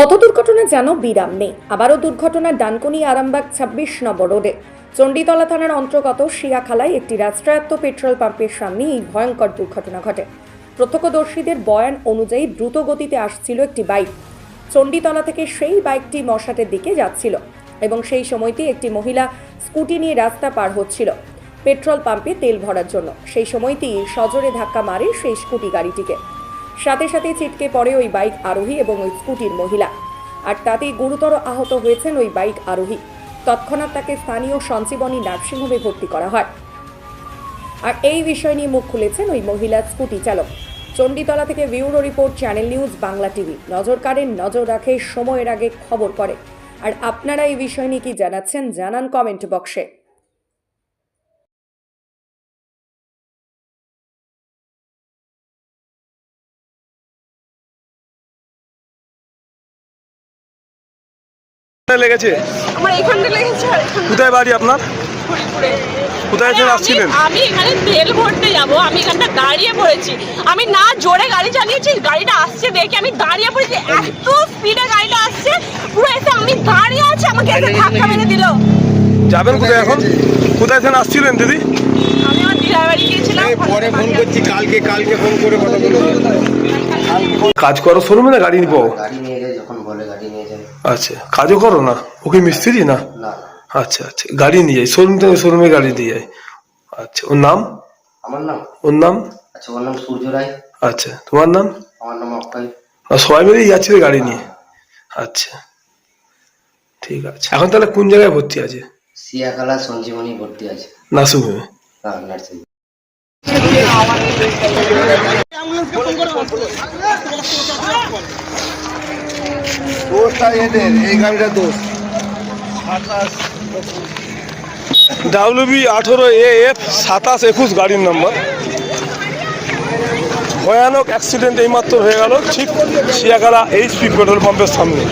পথ দুর্ঘটনা যেন বিরাম নেই। আবারও দুর্ঘটনা ডানকুনি আরামবাগ ছাব্বিশ নম্বর রোডে। চণ্ডীতলা থানার অন্তর্গত শিয়াখালায় একটি রাষ্ট্রায়ত্ত পেট্রোল পাম্পের সামনে এই ভয়ঙ্কর দুর্ঘটনা ঘটে। প্রত্যক্ষদর্শীদের বয়ান অনুযায়ী দ্রুত গতিতে আসছিল একটি বাইক। চণ্ডীতলা থেকে সেই বাইকটি মশাটের দিকে যাচ্ছিল এবং সেই সময়টি একটি মহিলা স্কুটি নিয়ে রাস্তা পার হচ্ছিল। পেট্রোল পাম্পে তেল ভরার জন্য। সেই সময়টি সজোরে ধাক্কা মারে সেই স্কুটি গাড়িটিকে। সাথে সাথে ছিটকে পড়ে ওই বাইক আরোহী এবং ওই স্কুটির মহিলা। আর তাতেই গুরুতর আহত হয়েছেন ওই বাইক আরোহী। তৎক্ষণাৎ তাকে স্থানীয় সঞ্জীবনী নার্সিংহোমে ভর্তি করা হয়। আর এই বিষয় নিয়ে মুখ খুলেছেন ওই মহিলা স্কুটি চালক। চণ্ডীতলা থেকে bureau report, channel news, Bangla TV. নজর কাড়েন, নজর রাখে, সময়ের আগে খবর করে। আর আপনারা এই বিষয় নিয়ে কি জানাচ্ছেন জানান কমেন্ট বক্সে। লেগেছে? আমার এখানটা লেগেছে আর কোথায় বাড়ি আপনার? হরিপুরে। কোথায় আরে আসছিলেন? আমি এখানে তেল ভরতে যাব। আমি এখানটা দাঁড়িয়ে পড়েছি। আমি না জোরে গাড়ি চালিয়েছি গাড়িটা আসছে দেখে আমি দাঁড়িয়ে পড়েছি। এত স্পিডে গাড়িটা আসছে পুরো এসে আমি দাঁড়িয়ে আছি আমাকে এসে ধাক্কা মেরে দিল। যাবেন কোথায় এখন? কোথায় থেকে আসছিলেন দিদি? আমি আমার দিদার বাড়ি গিয়েছিলাম এই পরে ফোন করছি কালকে কালকে ফোন করে কথা বলব। কাজ করো শোরুমে না গাড়ি নিবো? গাড়ি নিয়ে যায় যখন বলে গাড়ি নিয়ে যায়। আচ্ছা কাজও করো না? ওকে মিস্ত্রি না? না। না আচ্ছা আচ্ছা গাড়ি নিয়ে যায় শোরুম থেকে শোরুমে গাড়ি দিয়ে যায়। আচ্ছা ওর নাম? আমার নাম? ওর নাম? আচ্ছা ওর নাম সূর্য রায়। আচ্ছা তোমার নাম? আমার নাম অক্ষয়। আর সবাই মিলেই যাচ্ছিলে গাড়ি নিয়ে। আচ্ছা ঠিক আছে। এখন তাহলে কোন জায়গায় ভর্তি আছে? সিয়াখালা সঞ্জীবনী ভর্তি আছে। নার্সিংহোমে? না নার্সিং দোষটা দোষ ডাব্লিউবি আঠেরো এ এফ সাতাশ একুশ গাড়ির নাম্বার। ভয়ানক অ্যাক্সিডেন্ট এইমাত্র হয়ে গেল, ঠিক শিয়াগালা এইচপি পেট্রোল পাম্পের সামনে।